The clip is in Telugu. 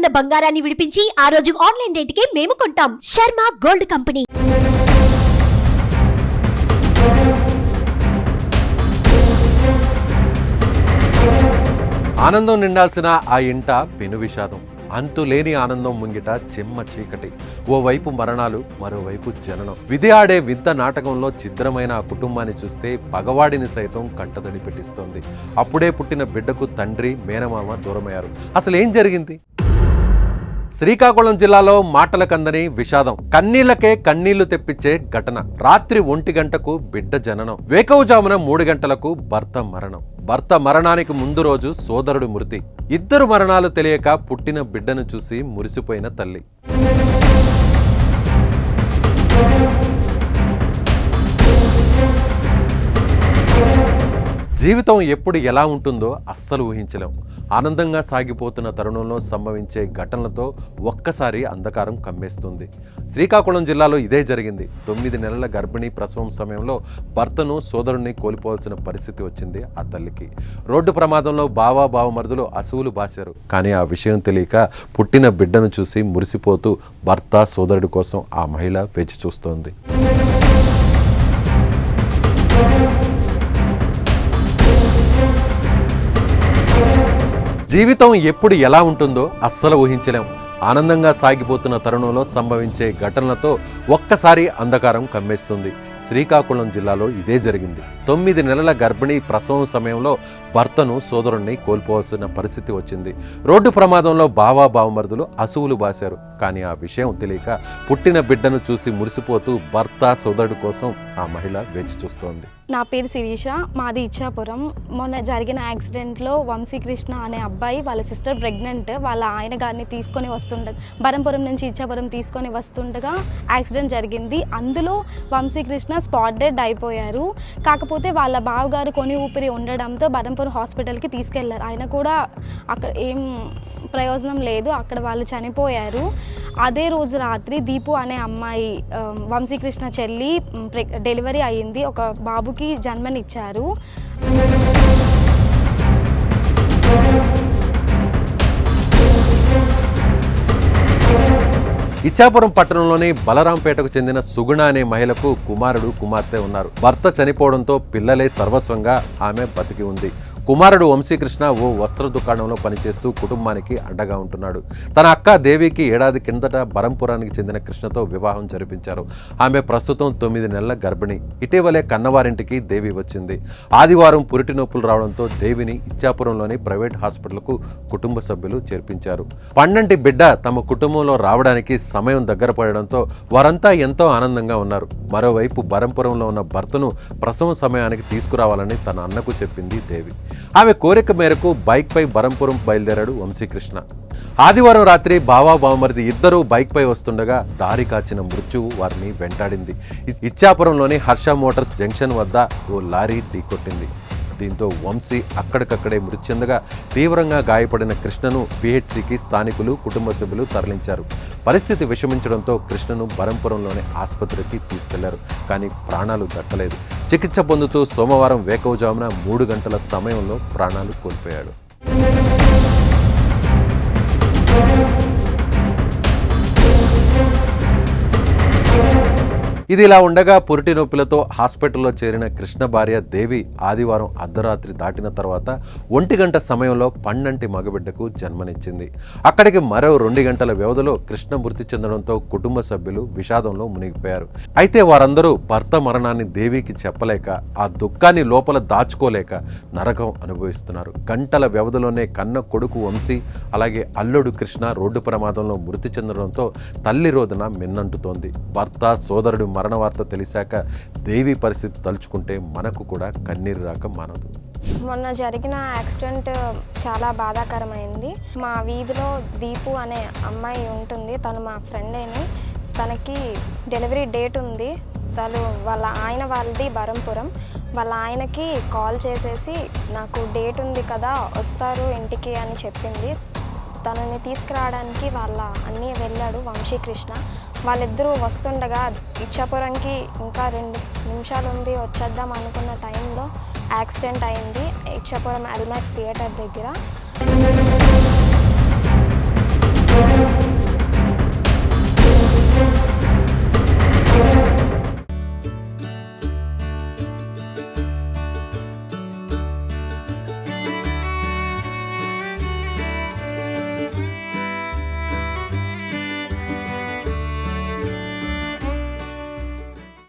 ఉన్న బంగారాన్ని విడిపించి ఆ రోజు ఆన్లైన్ రేటుకే మేము కొంటాం. Sharma gold company. ఆనందం నిండాల్సిన ఆ ఇంట పెను విషాదం. అంతులేని ఆనందం ముంగిట చెమ్మ చీకటి. ఓవైపు మరణాలు మరోవైపు జననం. విధి ఆడే విద్య నాటకంలో చిత్రమైన ఆ కుటుంబాన్ని చూస్తే పగవాడిని సైతం కంటతడి పెట్టిస్తోంది. అప్పుడే పుట్టిన బిడ్డకు తండ్రి మేనమామ దూరమయ్యారు. అసలు ఏం జరిగింది? శ్రీకాకుళం జిల్లాలో మాటల కందని విషాదం. కన్నీళ్ళకే కన్నీళ్ళు తెప్పించే ఘటన. రాత్రి ఒంటి గంటకు బిడ్డ జననం. వేకవజామున మూడు గంటలకు భర్త మరణం. భర్త మరణానికి ముందు రోజు సోదరుడి మృతి. ఇద్దరు మరణాలు తెలియక పుట్టిన బిడ్డను చూసి మురిసిపోయిన తల్లి. జీవితం ఎప్పుడు ఎలా ఉంటుందో అస్సలు ఊహించలేం. ఆనందంగా సాగిపోతున్న తరుణంలో సంభవించే ఘటనలతో ఒక్కసారి అంధకారం కమ్మేస్తుంది. శ్రీకాకుళం జిల్లాలో ఇదే జరిగింది. తొమ్మిది నెలల గర్భిణీ ప్రసవం సమయంలో భర్తను సోదరుణ్ణి కోల్పోవాల్సిన పరిస్థితి వచ్చింది ఆ తల్లికి. రోడ్డు ప్రమాదంలో బావా బావమరుదులు అసువులు బాశారు. కానీ ఆ విషయం తెలియక పుట్టిన బిడ్డను చూసి మురిసిపోతూ భర్త సోదరుడి కోసం ఆ మహిళ వేచి చూస్తోంది. జీవితం ఎప్పుడు ఎలా ఉంటుందో అస్సలు ఊహించలేం. ఆనందంగా సాగిపోతున్న తరుణంలో సంభవించే ఘటనలతో ఒక్కసారి అంధకారం కమ్మేస్తుంది. శ్రీకాకుళం జిల్లాలో ఇదే జరిగింది. తొమ్మిది నెలల గర్భిణీ ప్రసవం సమయంలో భర్తను సోదరుణ్ణి కోల్పోవాల్సిన పరిస్థితి వచ్చింది. రోడ్డు ప్రమాదంలో బావా బావమరుదులు అసువులు బాశారు. కానీ ఆ విషయం తెలియక పుట్టిన బిడ్డను చూసి మురిసిపోతూ భర్త సోదరుడు కోసం ఆ మహిళ వేచి చూస్తోంది. నా పేరు శిరీష మాది ఇచ్చాపురం. మొన్న జరిగిన యాక్సిడెంట్లో వంశీకృష్ణ అనే అబ్బాయి వాళ్ళ సిస్టర్ ప్రెగ్నెంట్ వాళ్ళ ఆయన గారిని తీసుకొని వస్తుండగా బరంపురం నుంచి ఇచ్చాపురం తీసుకొని వస్తుండగా యాక్సిడెంట్ జరిగింది. అందులో వంశీకృష్ణ స్పాట్ డెడ్ అయిపోయారు. కాకపోతే వాళ్ళ బావగారు కొని ఊపిరి ఉండడంతో బరంపూర్ హాస్పిటల్కి తీసుకెళ్ళారు. ఆయన కూడా అక్కడ ఏం ప్రయోజనం లేదు అక్కడ వాళ్ళు చనిపోయారు. అదే రోజు రాత్రి దీపు అనే అమ్మాయి వంశీకృష్ణ చెల్లి డెలివరీ అయ్యింది. ఒక బాబుకి జన్మనిచ్చారు ఇచ్చాపురం పట్టణంలోని బలరాంపేటకు చెందిన సుగుణ అనే మహిళకు కుమారుడు కుమార్తె ఉన్నారు. భర్త చనిపోవడంతో పిల్లలే సర్వస్వంగా ఆమె బతికి ఉంది. కుమారుడు వంశీకృష్ణ ఓ వస్త్ర దుకాణంలో పనిచేస్తూ కుటుంబానికి అండగా ఉంటున్నాడు. తన అక్క దేవికి ఏడాది కిందట బరంపురానికి చెందిన కృష్ణతో వివాహం జరిపించారు. ఆమె ప్రస్తుతం తొమ్మిది నెలల గర్భిణి. ఇటీవలే కన్నవారింటికి దేవి వచ్చింది. ఆదివారం పురిటి నొప్పులు రావడంతో దేవిని ఇచ్చాపురంలోని ప్రైవేట్ హాస్పిటల్కు కుటుంబ సభ్యులు చేర్పించారు. పండంటి బిడ్డ తమ కుటుంబంలో రావడానికి సమయం దగ్గర పడడంతో వారంతా ఎంతో ఆనందంగా ఉన్నారు. మరోవైపు బరంపురంలో ఉన్న భర్తను ప్రసవం సమయానికి తీసుకురావాలని తన అన్నకు చెప్పింది దేవి. ఆమె కోరిక మేరకు బైక్పై బరంపురం బయలుదేరాడు వంశీకృష్ణ. ఆదివారం రాత్రి బావా బావమరిది ఇద్దరూ బైక్పై వస్తుండగా దారి కాచిన మృత్యువు వారిని వెంటాడింది. ఇచ్చాపురంలోని హర్ష మోటార్స్ జంక్షన్ వద్ద ఓ లారీ ఢీకొట్టింది. దీంతో వంశీ అక్కడికక్కడే మృతి చెందగా తీవ్రంగా గాయపడిన కృష్ణను పిహెచ్సికి స్థానికులు కుటుంబ సభ్యులు తరలించారు. పరిస్థితి విషమించడంతో కృష్ణను బరంపురంలోని ఆసుపత్రికి తీసుకెళ్ళారు కానీ ప్రాణాలు దక్కలేదు. చికిత్స పొందుతూ సోమవారం వేకవజామున మూడు గంటల సమయంలో ప్రాణాలు కోల్పోయాడు. ఇది ఇలా ఉండగా పురిటి నొప్పులతో హాస్పిటల్లో చేరిన కృష్ణ భార్య దేవి ఆదివారం అర్ధరాత్రి దాటిన తర్వాత ఒంటి గంట సమయంలో పన్నంటి మగబిడ్డకు జన్మనిచ్చింది. అక్కడికి మరో రెండు గంటల వ్యవధిలో కృష్ణ మృతి చెందడంతో కుటుంబ సభ్యులు విషాదంలో మునిగిపోయారు. అయితే వారందరూ భర్త మరణాన్ని దేవికి చెప్పలేక ఆ దుఃఖాన్ని లోపల దాచుకోలేక నరకం అనుభవిస్తున్నారు. గంటల వ్యవధిలోనే కన్న కొడుకు వంశీ అలాగే అల్లుడు కృష్ణ రోడ్డు ప్రమాదంలో మృతి చెందడంతో తల్లి రోదన మిన్నంటుతోంది. భర్త సోదరుడు మరణ వార్త తెలిసాక దేవి పరిస్థితి తలుచుకుంటే మనకు కూడా కన్నీరు రాక మానదు. మొన్న జరిగిన యాక్సిడెంట్ చాలా బాధాకరమైంది. మా వీధిలో దీపు అనే అమ్మాయి ఉంటుంది. తను మా ఫ్రెండేని. తనకి డెలివరీ డేట్ ఉంది. తను వాళ్ళ ఆయన వాళ్ళది బరంపురం. వాళ్ళ ఆయనకి కాల్ చేసేసి నాకు డేట్ ఉంది కదా వస్తారు ఇంటికి అని చెప్పింది. తనని తీసుకురావడానికి వాళ్ళ అన్నీ వెళ్ళాడు వంశీకృష్ణ. వాళ్ళిద్దరూ వస్తుండగా ఇచ్చాపురంకి ఇంకా రెండు నిమిషాలు ఉంది వచ్చేద్దాం అనుకున్న టైంలో యాక్సిడెంట్ అయింది ఇచ్చాపురం అల్మాక్స్ థియేటర్ దగ్గర.